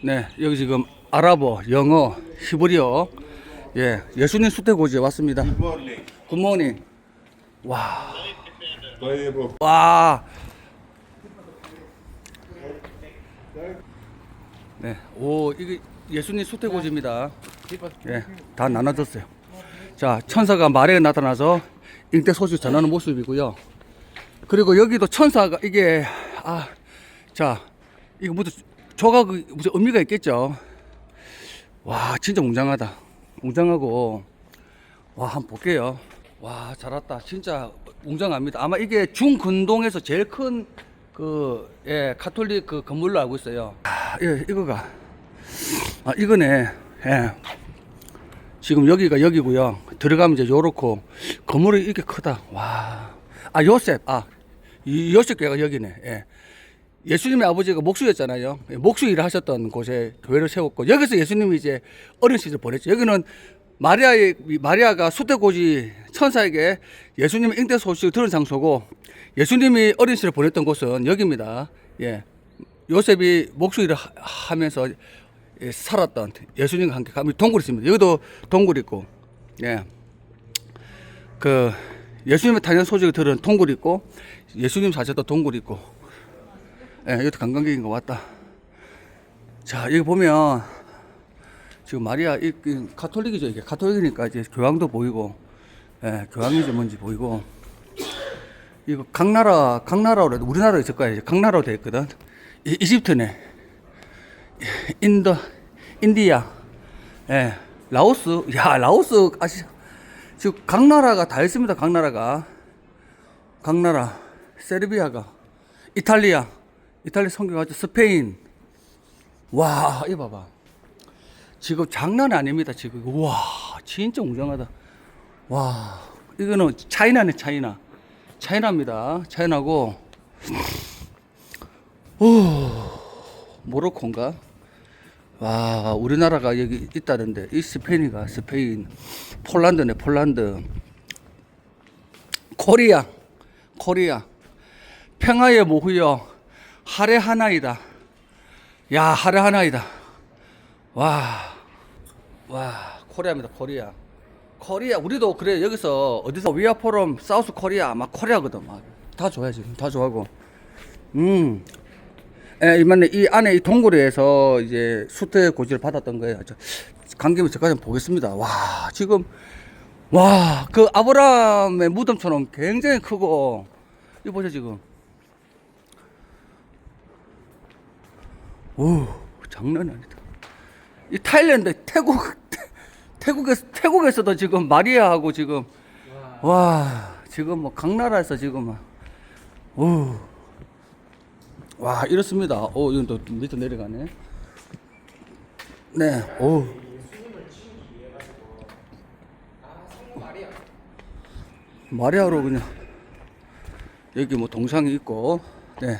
네, 여기 지금 아랍어, 영어, 히브리어, 예, 예수님 수태고지에 왔습니다. 굿모닝. 와. 와. 네, 오, 이게 예수님 수태고지입니다. 예, 다 나눠졌어요. 자, 천사가 말에 나타나서 인대 소식 전하는 모습이고요. 그리고 여기도 천사가 이게 아, 자, 이거 무슨 조각이 무슨 의미가 있겠죠. 와, 진짜 웅장하다. 웅장하고 와, 한번 볼게요. 와, 잘 왔다. 진짜 웅장합니다. 아마 이게 중근동에서 제일 큰 그, 예, 카톨릭 그 건물로 알고 있어요. 아, 예, 이거가. 아, 이거네. 예. 지금 여기가 여기고요. 들어가면 이제 요렇고 건물이 이렇게 크다. 와. 아, 요셉. 아, 이 요셉교회가 여기네. 예. 예수님의 아버지가 목수였잖아요. 예, 목수 일을 하셨던 곳에 교회를 세웠고 여기서 예수님이 이제 어린 시절 보냈죠. 여기는 마리아의 이 마리아가 수태고지 천사에게 예수님의 잉태 소식을 들은 장소고 예수님이 어린 시절 보냈던 곳은 여기입니다. 예. 요셉이 목수 일을 하- 하면서 예, 살았던 예수님과 함께 가면 동굴 있습니다. 여기도 동굴 있고, 예. 그 예수님의 탄생 소식을 들은 동굴 있고, 예수님 사셨던 동굴 있고, 예, 이것도 관광객인 것 같다. 자, 여기 보면 지금 마리아 이, 이 가톨릭이죠. 이게 가톨릭이니까 이제 교황도 보이고, 예, 교황인지 뭔지 보이고. 이거 각 나라 각 나라로 해도 우리나라 있을 거야. 이제 각 나라로 돼 있거든. 이, 이집트네. 인도, 인디아, 예, 라오스, 야, 라오스, 아시, 지금 각 나라가 다 있습니다, 각 나라가. 각 나라, 세르비아가, 이탈리아, 이탈리아 성경하죠, 스페인. 와, 이 봐봐. 지금 장난 아닙니다, 지금. 와, 진짜 웅장하다. 와, 이거는 차이나네, 차이나. 차이나입니다. 차이나고, 모로코인가? 와, 우리나라가 여기 있다는데, 이 스페인이가 스페인, 폴란드네, 폴란드. 코리아, 코리아. 평화의 모후여, 하레 하나이다. 야, 하레 하나이다. 와, 와, 코리아입니다, 코리아. 코리아, 우리도 그래, 여기서 어디서 위아 포럼, 사우스 코리아, 막 코리아거든, 막. 다 좋아해, 지금. 다 좋아하고. 음. 예, 이만에 이 안에 이 동굴에서 이제 수태 고지를 받았던 거예요. 저, 간 김에 저까지 보겠습니다. 와, 지금, 와, 그 아브라함의 무덤처럼 굉장히 크고, 이거 보세요, 지금. 오, 장난이 아니다. 이 타일랜드, 태국, 태, 태국에서, 태국에서도 지금 마리아하고 지금, 와, 지금 뭐 각 나라에서 지금 막, 오. 와 이렇습니다. 오 이건 또 밑에 내려가네. 네. 오. 마리아로 그냥 여기 뭐 동상이 있고 네.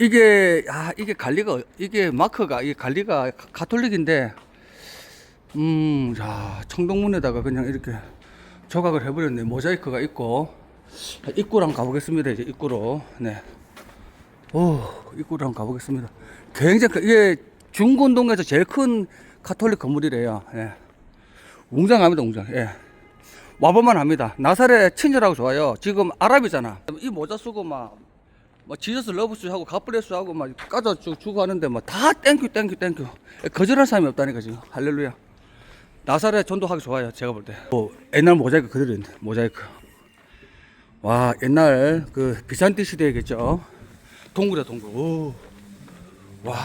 이게 아 이게 관리가 이게 마크가 이게 관리가 가- 가톨릭인데 음자 청동문에다가 그냥 이렇게 조각을 해버렸네 모자이크가 있고 한번 가보겠습니다 이제 입구로 네. 오, 입구로 한번 가보겠습니다. 굉장히, 크- 이게 중건동에서 제일 큰 카톨릭 건물이래요. 예. 웅장합니다, 웅장. 예. 와볼만 합니다. 나사렛 친절하고 좋아요. 지금 아랍이잖아. 이 모자 쓰고 막, 뭐 지저스 러브스 하고 가브레스 하고 막 까져 주- 주고 하는데 뭐다 땡큐 땡큐 땡큐. 거절할 사람이 없다니까 지금. 할렐루야. 나사렛 전도하기 좋아요. 제가 볼 때. 뭐 옛날 모자이크 그대로 있네. 모자이크. 와, 옛날 그 비산티 시대겠죠. 동굴이야 동굴. 오. 와.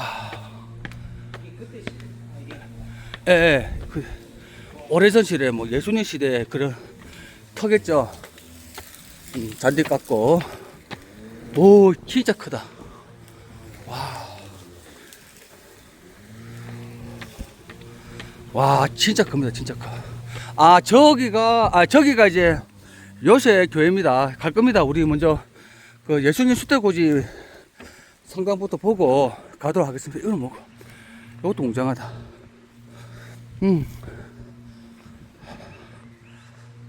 예, 예. 그 오래전 시대 뭐 예수님 시대 그런 터겠죠. 음, 잔디 깎고. 오, 진짜 크다. 와. 와, 진짜 큽니다. 진짜 커. 아, 저기가 아, 저기가 이제 요새 교회입니다. 갈 겁니다. 우리 먼저 그 예수님 수태고지 성당부터 보고 가도록 하겠습니다. 이거는 뭐, 이것도 웅장하다. 음.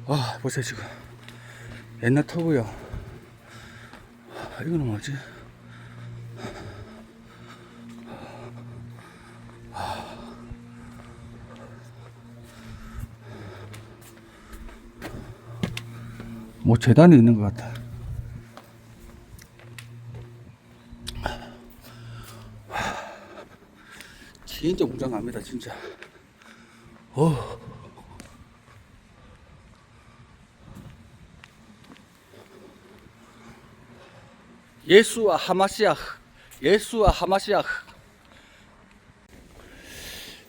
와, 보세요, 지금. 옛날 터고요. 아, 이거는 뭐지? 뭐 재단이 있는 것 같아. 진짜 무장합니다, 진짜. 어. 예수와 하마시아, 예수와 하마시아.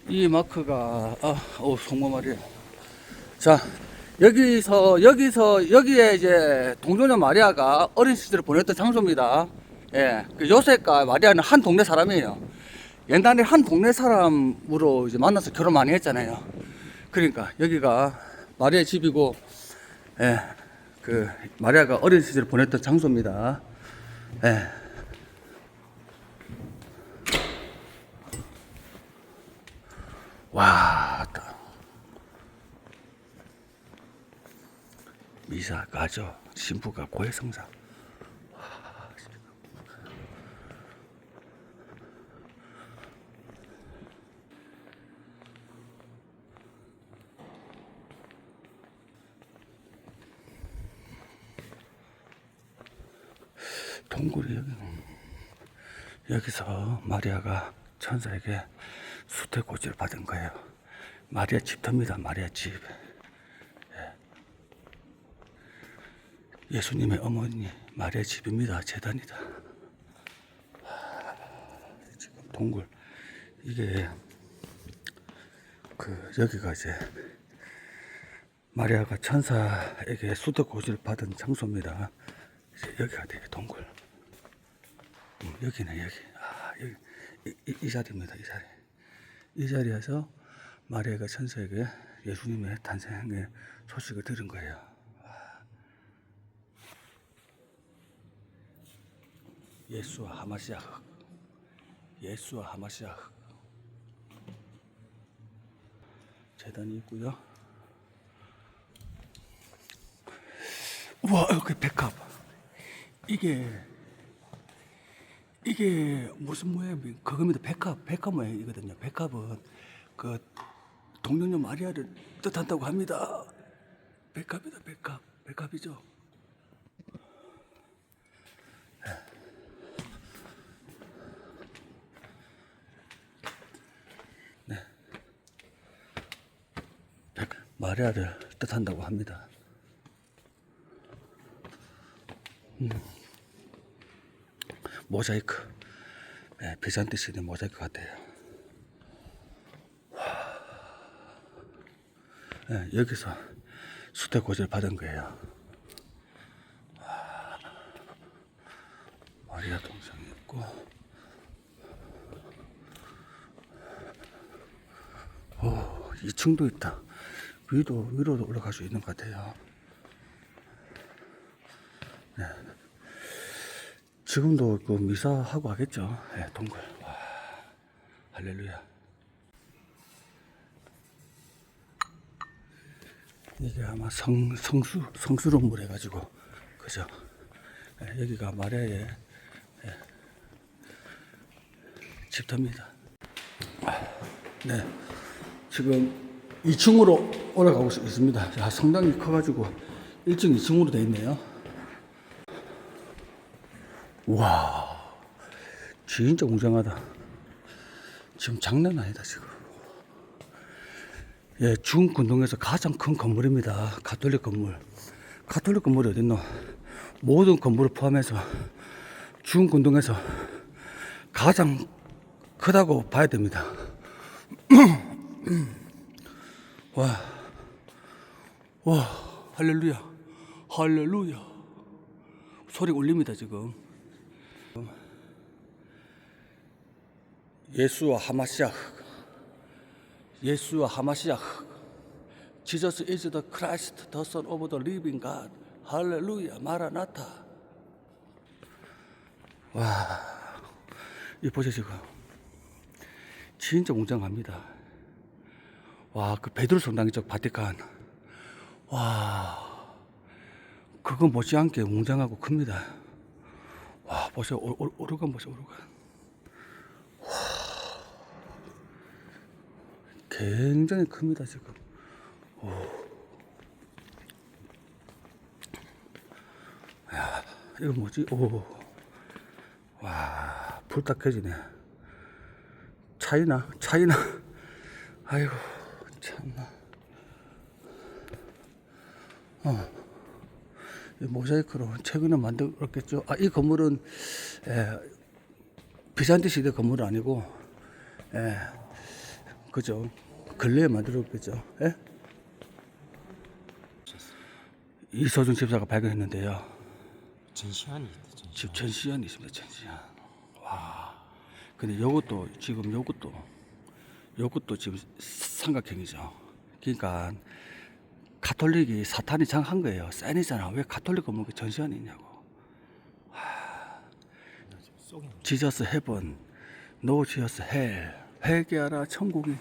이 마크가 아, 어, 송모 말이야. 자, 여기서 여기서 여기에 이제 동료녀 마리아가 어린 시절을 보냈던 장소입니다. 예, 그 요셉과 마리아는 한 동네 사람이에요. 옛날에 한 동네 사람으로 이제 만나서 결혼 많이 했잖아요. 그러니까 여기가 마리아 집이고, 예, 그 마리아가 어린 시절을 보냈던 장소입니다. 예. 와, 따. 미사 가죠. 신부가 고해성사. 동굴이 여기 여기서 마리아가 천사에게 수태고지를 받은 거예요. 마리아 집터입니다. 마리아 집. 예 수님의 어머니 마리아 집입니다. 재단이다. 하, 지금 동굴 이게 그 여기가 이제 마리아가 천사에게 수도 고지를 받은 장소입니다. 이제 여기가 되게 동굴. 음, 여기네 여기. 아 여기 이, 이, 이 자리입니다. 이 자리. 이 자리에서 마리아가 천사에게 예수님의 탄생의 소식을 들은 거예요. 예수와 하마시아 예수와 하마시아 재단이 있고요. 우와 여기 백합 이게 이게 무슨 모양이 그겁니다 백합 백합 모양이거든요. 백합은 그 동료녀 마리아를 뜻한다고 합니다. 백합이다 백합 백합이죠. 백- 마리아를 뜻한다고 합니다. 음. 모자이크, 네, 비잔티 시대 모자이크 같아요. 네, 여기서 수태 고지를 받은 거예요. 와, 마리아 동상이 있고, 오, 2층도 있다. 위도 위로도 올라갈 수 있는 것 같아요. 네. 지금도 그 미사 하고 하겠죠. 네, 동굴. 와, 할렐루야. 이게 아마 성 성수 성수롱물 해가지고 그죠. 네, 여기가 마리아의 네, 집터입니다. 네. 지금 2층으로 올라가고 있- 있습니다. 자, 성당이 커가지고 1층, 2층으로 돼 있네요. 와, 진짜 웅장하다. 지금 장난 아니다, 지금. 예, 중군동에서 가장 큰 건물입니다. 가톨릭 건물. 가톨릭 건물이 어딨노? 모든 건물을 포함해서 중군동에서 가장 크다고 봐야 됩니다. 와, 와, 할렐루야, 할렐루야. 소리 울립니다, 지금. 예수와 하마시아, 예수와 하마시아. Jesus is the Christ, the God. 할렐루야, 마라나타. 와, 이 보세요, 지금. 진짜 웅장합니다. 와, 그 베드로 성당이죠, 바티칸. 와, 그거 못지않게 웅장하고 큽니다. 와, 보세요, 오, 오, 오르간 보세요, 오르간. 와, 굉장히 큽니다, 지금. 오. 이거 뭐지? 오. 와, 불딱 켜지네. 차이나? 차이나? 아이고, 참나. 어. 이 모자이크로 최근에 만들었겠죠. 아, 이 건물은, 에, 비잔티 시대 건물 아니고, 예, 그죠. 근래에 만들었겠죠. 예? 이소준 집사가 발견했는데요. 있다. 전시관. 집 전시관이 있습니다. 전시관. 와. 근데 요것도 지금 요것도 요것도 지금 삼각형이죠. 그러니까 가톨릭이 사탄이 장한 거예요. 사인이잖아. 왜 가톨릭 건물 전시관이 있냐고. 속에 지저스 헤븐, 노 지저스 헬, 회개하라 천국이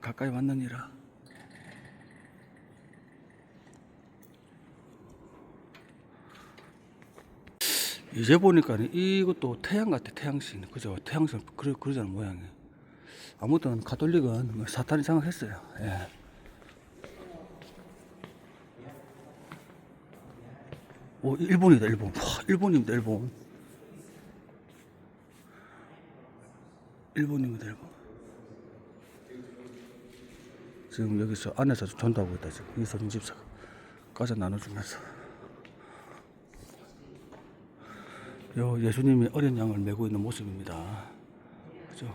가까이 왔느니라. 이제 보니까 이것도 태양 같아 태양신 그죠 태양신 그러 그러잖아 모양이 아무튼 가톨릭은 뭐 사탄이 장악했어요 예. 오 일본이다 일본 와 일본입니다 일본 일본입니다 일본 지금 여기서 안에서 전도하고 있다 지금 이소진 집사가 과자 나눠주면서 요 예수님이 어린 양을 메고 있는 모습입니다. 그죠?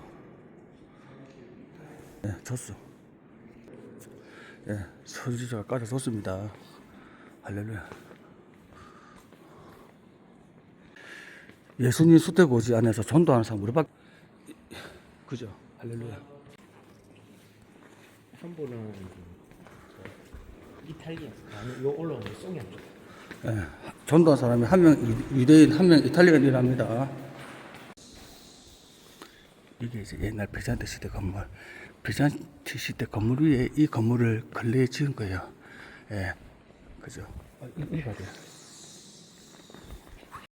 네, 줬어. 예, 서지자가 까져 줬습니다. 할렐루야. 예수님 수태고지 안에서 전도하는 사람 우리밖에 그죠? 할렐루야. 한 분은 이탈리아 아니 요안 좋다. 예, 전도한 사람이 한 명 유대인, 한 명 이탈리아인이랍니다. 이게 이제 옛날 비잔티 시대 건물, 비잔티 시대 건물 위에 이 건물을 근래에 지은 거예요. 예, 그죠? 아, 이- 봐요.